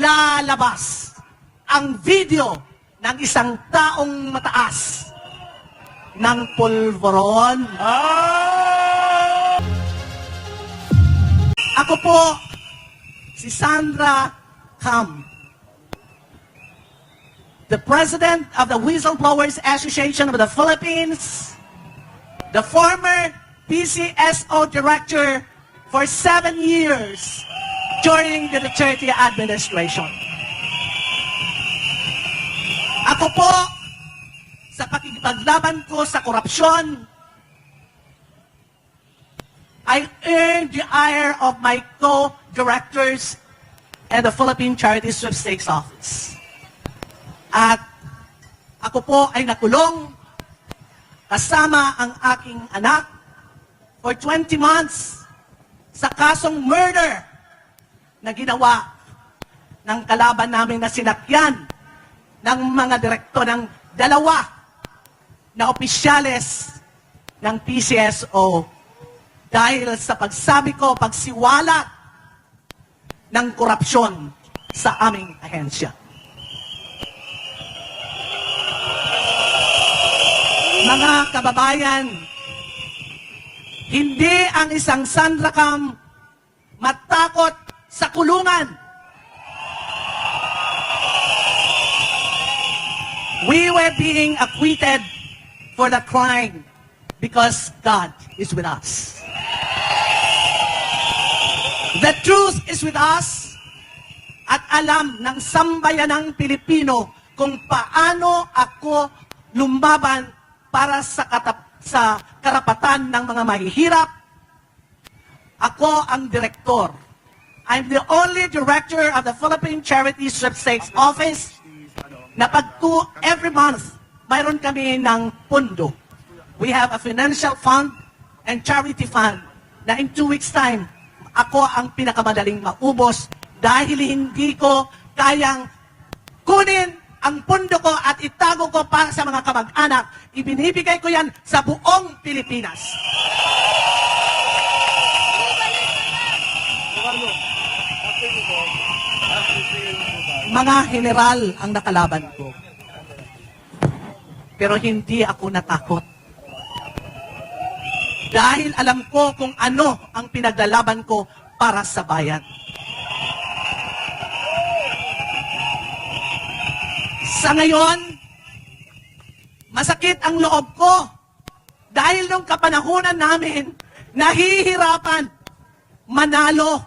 lalabas ang video ng isang taong mataas ng pulveron. Ako po, si Sandra Cam, the President of the Whistleblowers Association of the Philippines, the former PCSO Director for seven years during the Duterte administration. Ako po, sa pakikipaglaban ko sa korupsyon, I earned the ire of my co-directors and the Philippine Charity Sweepstakes Office. At ako po ay nakulong kasama ang aking anak for 20 months sa kasong murder na ginawa ng kalaban namin na sinakyan ng mga direktor ng dalawa na opisyales ng PCSO dahil sa pagsabi ko, pagsiwala ng korupsyon sa aming ahensya. Mga kababayan, hindi ang isang Sandracam matakot sa kulungan. We were being acquitted for the crime because God is with us. The truth is with us at alam ng sambayanang Pilipino kung paano ako lumaban para sa, katap- sa karapatan ng mga mahihirap. Ako ang direktor. I'm the only director of the Philippine Charity Sweepstakes Office na pag two, every month, mayroon kami ng pundo. We have a financial fund and charity fund na in two weeks time, ako ang pinakamadaling maubos dahil hindi ko kayang kunin ang pundo ko at itago ko para sa mga kamag-anak. Ibinibigay ko yan sa buong Pilipinas. Mga general ang nakalaban ko. Pero hindi ako natakot. Dahil alam ko kung ano ang pinaglalaban ko para sa bayan. Sa ngayon, masakit ang loob ko dahil nung kapanahunan namin, nahihirapan manalo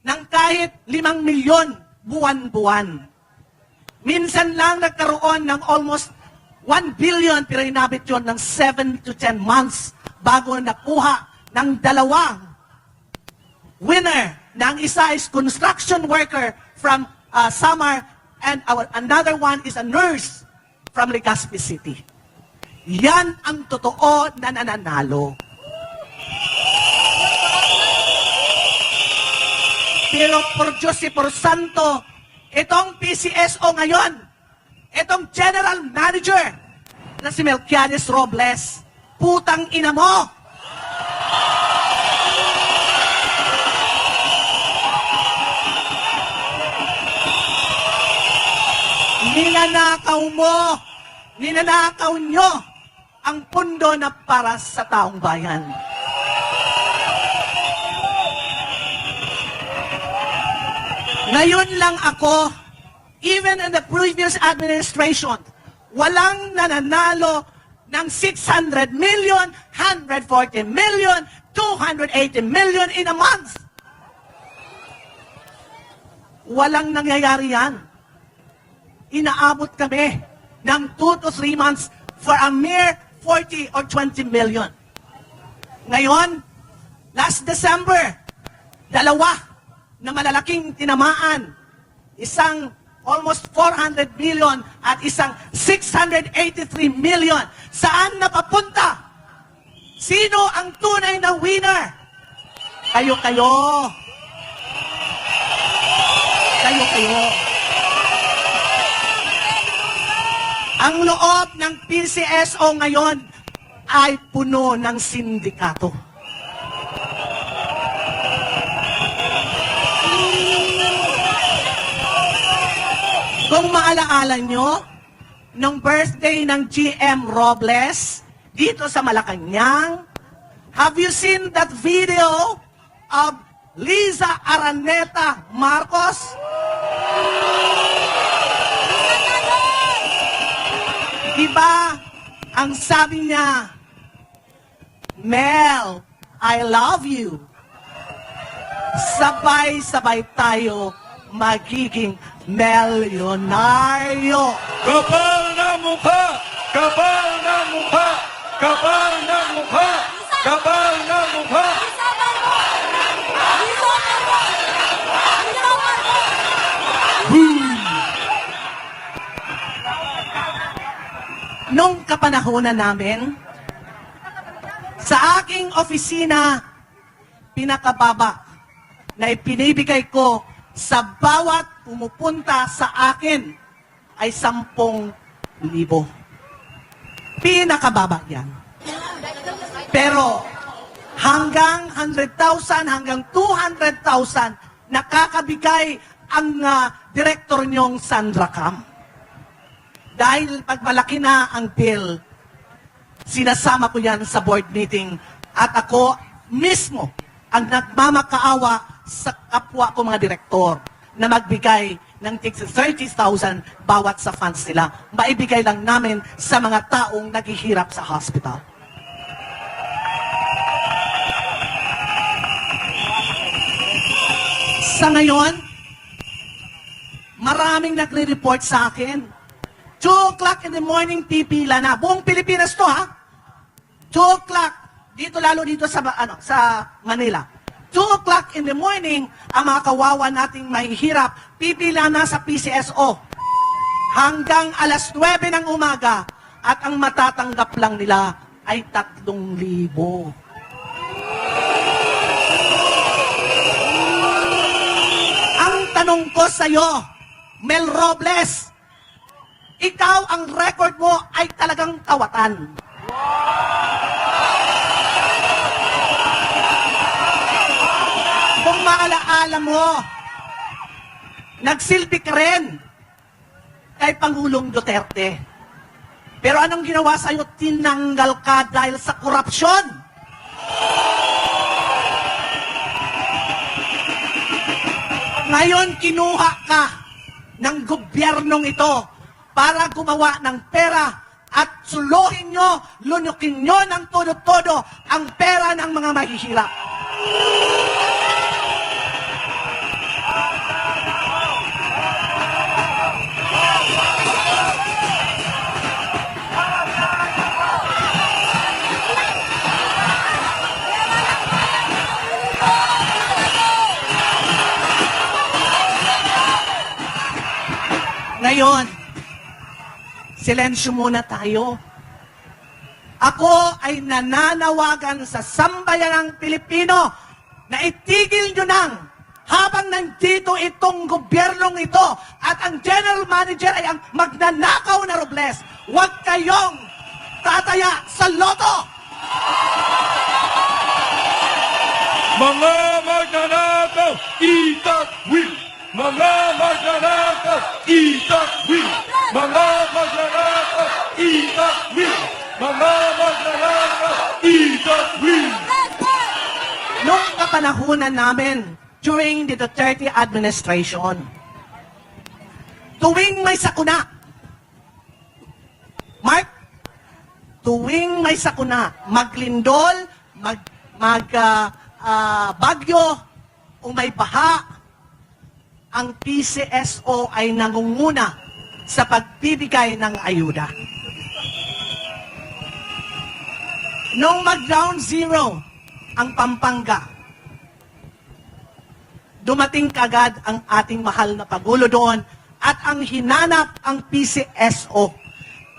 ng kahit limang milyon buwan-buwan. Minsan lang nagkaroon ng almost 1 billion pero inabot yun ng 7 to 10 months bago nakuha ng dalawang winner ang isa is construction worker from uh, Samar and our, another one is a nurse from Legazpi City. Yan ang totoo na nananalo. Pero por Diyos y por Santo, itong PCSO ngayon, itong General Manager na si Melquiades Robles, putang ina mo! Ninanakaw mo, ninanakaw nyo ang pundo na para sa taong bayan. Ngayon lang ako, even in the previous administration, walang nananalo ng 600 million, 140 million, 280 million in a month. Walang nangyayari yan. Inaabot kami ng 2 to 3 months for a mere 40 or 20 million. Ngayon, last December, dalawa na malalaking tinamaan. Isang almost 400 million at isang 683 million. Saan napapunta? Sino ang tunay na winner? Kayo-kayo. Kayo-kayo. Ang loob ng PCSO ngayon ay puno ng sindikato. Kung maalaala nyo, nung birthday ng GM Robles, dito sa Malacanang, have you seen that video of Liza Araneta Marcos? Diba, ang sabi niya, Mel, I love you. Sabay-sabay tayo magiging milyonaryo. Kapal na mukha! Kapal na mukha! Kapal na mukha! Kapal na mukha! Nung kapanahonan namin, sa aking opisina, pinakababa na ipinibigay ko sa bawat pumupunta sa akin ay sampung libo. Pinakababa yan. Pero hanggang 100,000, hanggang 200,000, nakakabigay ang ah, direktor niyong Sandra Cam. Dahil pag malaki na ang bill, sinasama ko yan sa board meeting at ako mismo ang nagmamakaawa sa kapwa ko mga direktor na magbigay ng tig 30,000 bawat sa funds nila. Maibigay lang namin sa mga taong naghihirap sa hospital. Sa ngayon, maraming nagre-report sa akin. 2 o'clock in the morning, pipila na. Buong Pilipinas to, ha? 2 o'clock. Dito, lalo dito sa, ano, sa Manila. 2 o'clock in the morning, ang mga kawawa nating mahihirap, pipila na sa PCSO. Hanggang alas 9 ng umaga. At ang matatanggap lang nila ay 3,000. Ang tanong ko sa iyo, Mel Robles, ikaw ang record mo ay talagang kawatan. Kung maalaala mo, nagsilbi ka rin kay Pangulong Duterte. Pero anong ginawa sa'yo? Tinanggal ka dahil sa korupsyon. Ngayon, kinuha ka ng gobyernong ito para gumawa ng pera at suluhin nyo, lunukin nyo ng todo-todo ang pera ng mga mahihirap. Ngayon, silensyo muna tayo. Ako ay nananawagan sa sambayan ng Pilipino na itigil nyo nang habang nandito itong gobyernong ito at ang general manager ay ang magnanakaw na Robles. Huwag kayong tataya sa loto! Mga magnanakaw, itagwil! Mga magnanakaw, itagwil! Mga magnanakaw, itagwil! Mga magnanakaw, itagwil! Nung kapanahunan namin, during the Duterte administration, tuwing may sakuna, Mark, tuwing may sakuna, maglindol, mag, mag ah, ah, bagyo, o may baha, ang PCSO ay nangunguna sa pagbibigay ng ayuda. Nung mag-ground zero ang Pampanga, dumating kagad ang ating mahal na Pagulo doon at ang hinanap ang PCSO.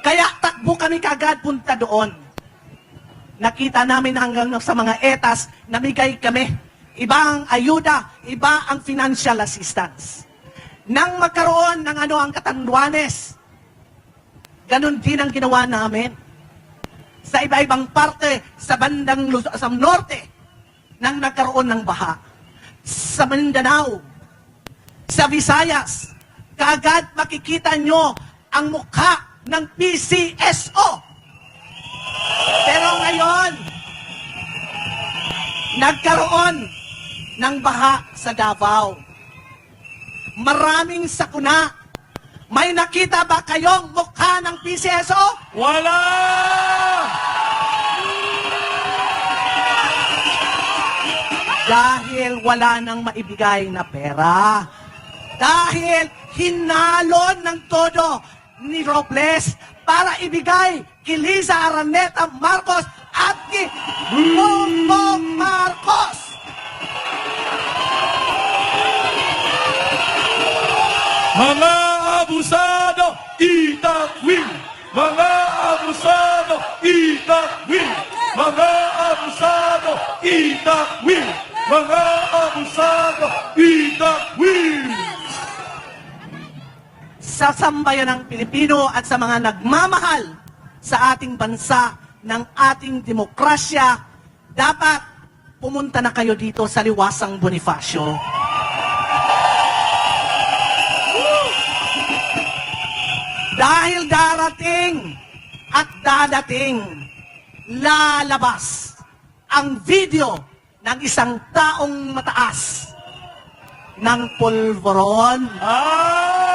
Kaya takbo kami kagad punta doon. Nakita namin hanggang sa mga etas, namigay kami. Iba ang ayuda, iba ang financial assistance. Nang magkaroon ng ano ang katanduanes, ganun din ang ginawa namin sa iba-ibang parte sa bandang sa norte nang nagkaroon ng baha. Sa Mindanao, sa Visayas, kaagad makikita nyo ang mukha ng PCSO. Pero ngayon, nagkaroon ng baha sa Davao. Maraming sakuna. May nakita ba kayong mukha ng PCSO? Wala! Dahil wala nang maibigay na pera. Dahil hinalon ng todo ni Robles para ibigay kay Liza Araneta Marcos at kay Bongbong Marcos. Mga abusado, itakwil! Mga abusado, itakwil! Mga abusado, itakwil! Mga abusado, itakwil! Sa sambayan ng Pilipino at sa mga nagmamahal sa ating bansa ng ating demokrasya, dapat pumunta na kayo dito sa Liwasang Bonifacio. Dahil darating at dadating, lalabas ang video ng isang taong mataas ng pulveron. Ay!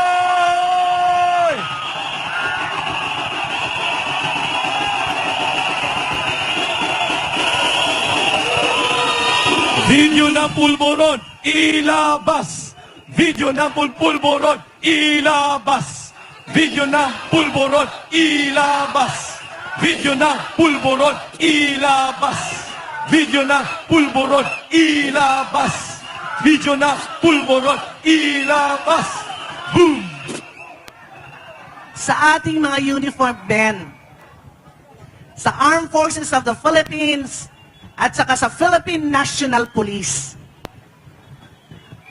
Video ng pulboron, ilabas! Video ng pulboron, ilabas! Video ng pulboron, ilabas! Video ng pulboron, ilabas! Video ng pulboron, ilabas! Video ng pulboron, ilabas! Boom! sa ating mga uniform men, sa Armed Forces of the Philippines, at saka sa Philippine National Police.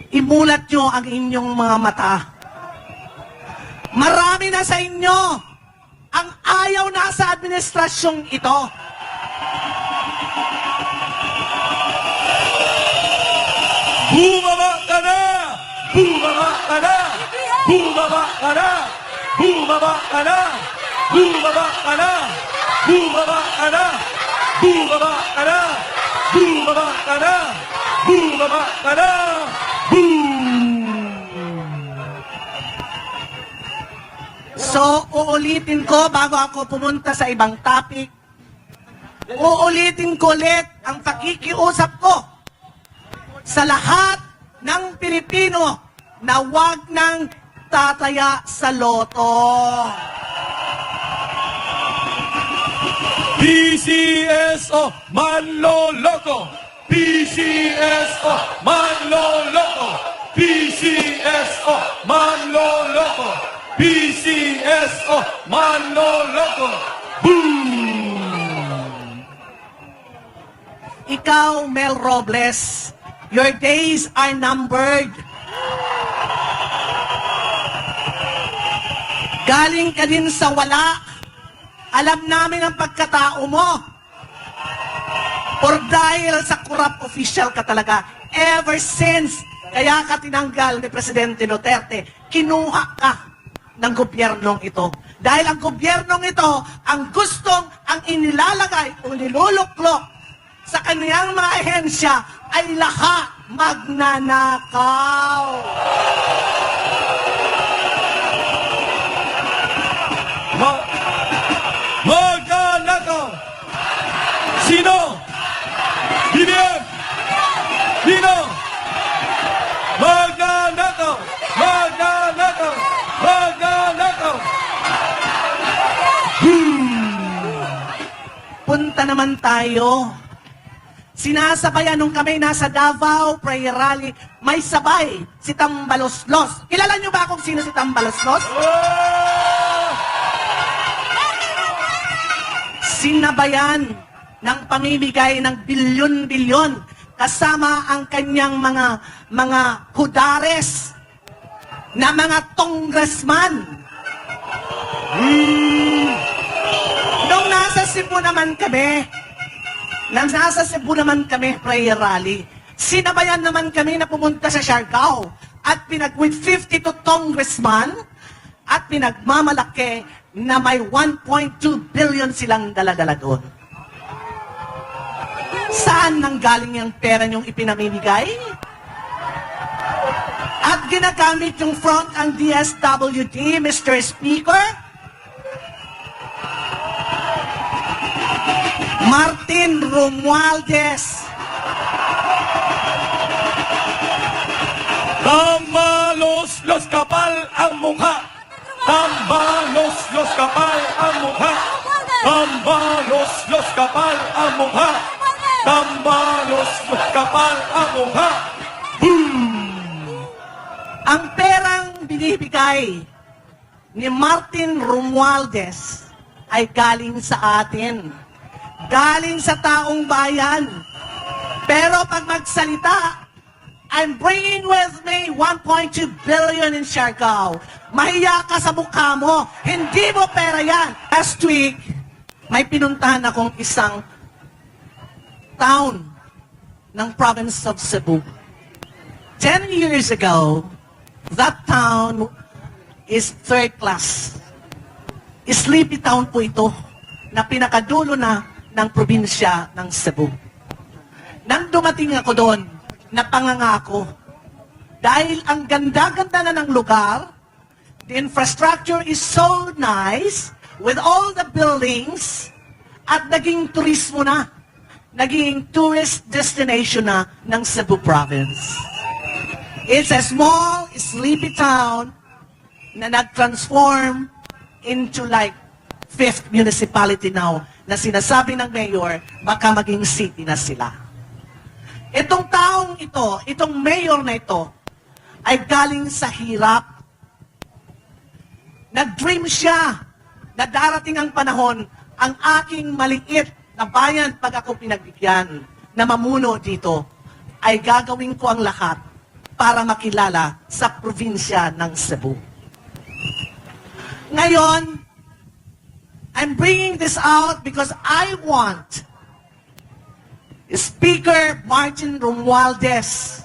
Imulat nyo ang inyong mga mata. Marami na sa inyo ang ayaw na sa administrasyong ito. Bumaba ka na! Bumaba ka na! Bumaba ka na! Bumaba ka na! Bumaba ka na! Bumaba ka na! Bumaba ka na! Bumaba ka na! Bumaba ka na! Boom! So, uulitin ko bago ako pumunta sa ibang topic. Uulitin ko ulit ang pakikiusap ko sa lahat ng Pilipino na wag nang tataya sa loto. PCSO Manloloko! PCSO Manloloko! PCSO Manloloko! PCSO Manloloko! Boom! Ikaw, Mel Robles, your days are numbered. Galing ka din sa wala. Alam namin ang pagkatao mo. Or dahil sa corrupt official ka talaga, ever since, kaya ka tinanggal ni Presidente Duterte, kinuha ka ng gobyernong ito. Dahil ang gobyernong ito, ang gustong, ang inilalagay o niluluklok sa kaniyang mga ahensya ay lahat magnanakaw. Ma Magnanakaw! Sino? BBM! Sino? Naman tayo. Sinasabayan nung kami nasa Davao Prayer Rally, may sabay si Tambaloslos. Kilala niyo ba kung sino si Tambaloslos? Sinabayan ng pamimigay ng bilyon-bilyon kasama ang kanyang mga mga hudares na mga congressman. Nung nasa Cebu naman kami, nang nasa Cebu naman kami prayer rally, sinabayan naman kami na pumunta sa Siargao. at pinag with 52 congressman at pinagmamalaki na may 1.2 billion silang daladala doon. Saan nanggaling yung pera niyong ipinamimigay? At ginagamit yung front ang DSWD, Mr. Speaker? Martin Romualdez. Tambalos los kapal ang mukha. Tambalos los kapal ang mukha. Tambalos los kapal ang mukha. Tambalos los kapal ang mukha. Ang perang binibigay ni Martin Romualdez ay galing sa atin. Galing sa taong bayan. Pero pag magsalita, I'm bringing with me 1.2 billion in Siargao. Mahiya ka sa mukha mo. Hindi mo pera yan. Last week, may pinuntahan akong isang town ng province of Cebu. Ten years ago, that town is third class. Sleepy town po ito na pinakadulo na ng probinsya ng Cebu. Nang dumating ako doon, napangangako. Dahil ang ganda-ganda na ng lugar, the infrastructure is so nice, with all the buildings, at naging turismo na. Naging tourist destination na ng Cebu province. It's a small, sleepy town na nag-transform into like fifth municipality now na sinasabi ng mayor, baka maging city na sila. Itong taong ito, itong mayor na ito, ay galing sa hirap. Nag-dream siya na darating ang panahon, ang aking maliit na bayan pag ako pinagbigyan na mamuno dito, ay gagawin ko ang lahat para makilala sa probinsya ng Cebu. Ngayon, I'm bringing this out because I want Speaker Martin Romualdez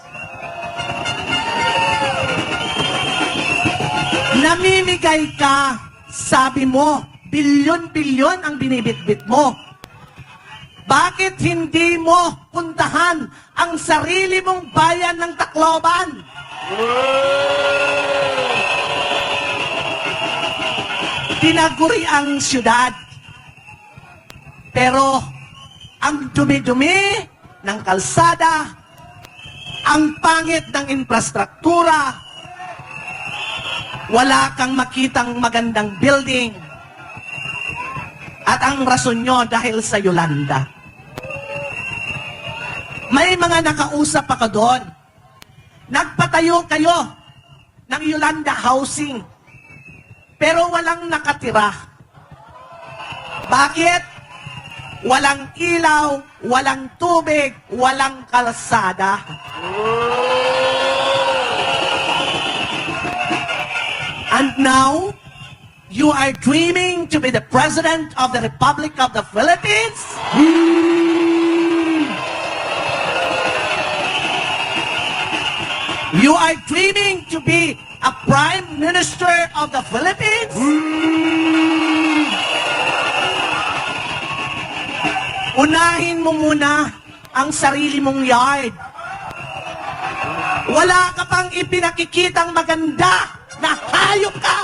Namimigay ka, sabi mo, bilyon-bilyon ang binibitbit mo. Bakit hindi mo puntahan ang sarili mong bayan ng Tacloban? Tinaguri ang syudad. Pero ang dumi-dumi ng kalsada, ang pangit ng infrastruktura, wala kang makitang magandang building. At ang rason nyo dahil sa Yolanda. May mga nakausap ako doon. Nagpatayo kayo ng Yolanda Housing. Pero walang nakatira. Bakit? Walang ilaw, walang tubig, walang kalsada. And now, you are dreaming to be the President of the Republic of the Philippines? You are dreaming to be a Prime Minister of the Philippines? Unahin mo muna ang sarili mong yard. Wala ka pang ipinakikitang maganda na hayop ka!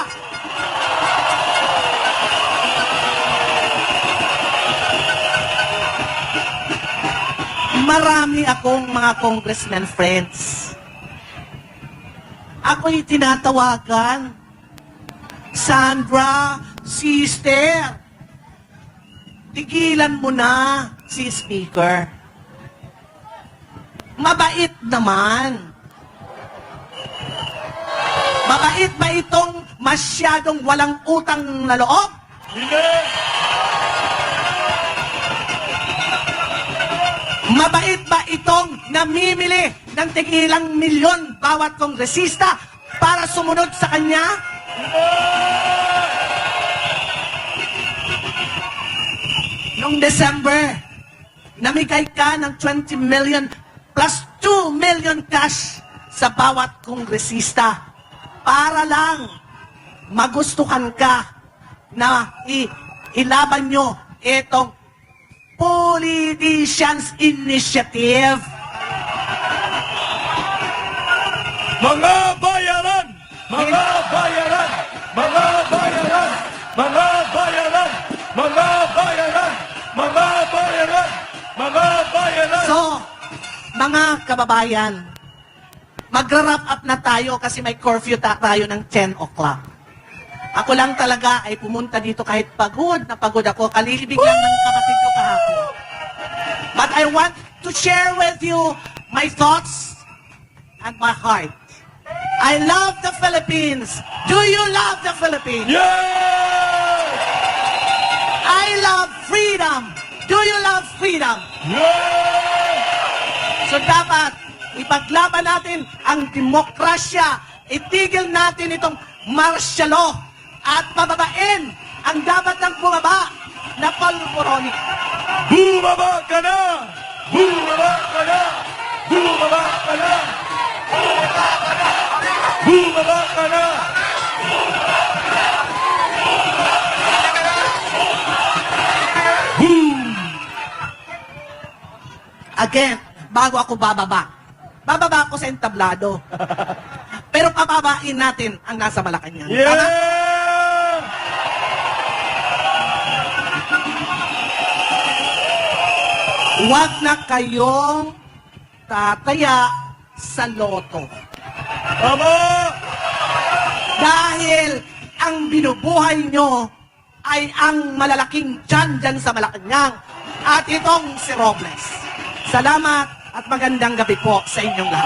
Marami akong mga congressman friends. Ako'y tinatawagan. Sandra, sister, tigilan mo na si speaker. Mabait naman. Mabait ba itong masyadong walang utang na loob? Hindi! Mabait ba itong namimili ng tigilang milyon bawat kongresista para sumunod sa kanya? Noong December, namigay ka ng 20 million plus 2 million cash sa bawat kongresista para lang magustuhan ka na ilaban nyo itong Politicians Initiative. Mga bayaran! Mga bayaran! Mga bayaran! Mga bayaran! Mga bayaran! Mga bayaran! Mga bayaran! So, mga kababayan, magra-wrap up na tayo kasi may curfew ta- tayo ng 10 o'clock. Ako lang talaga ay pumunta dito kahit pagod na pagod ako. Kalilibig lang ng kapatid ko kahapon. But I want to share with you my thoughts and my heart. I love the Philippines. Do you love the Philippines? Yeah! I love freedom. Do you love freedom? Yeah! So dapat ipaglaban natin ang demokrasya. Itigil natin itong martial law at pababain ang dapat ng bumaba na palpuroni. Bumaba ka na! Bumaba ka na! Bumaba ka na! Bumaba ka na! Boom! Again, bago ako bababa. Bababa ako sa entablado. Pero pababain natin ang nasa Malacanang. Tama? Yeah! Huwag na kayong tataya sa loto. Tama! Dahil ang binubuhay nyo ay ang malalaking dyan dyan sa Malacanang at itong si Robles. Salamat at magandang gabi po sa inyong lahat.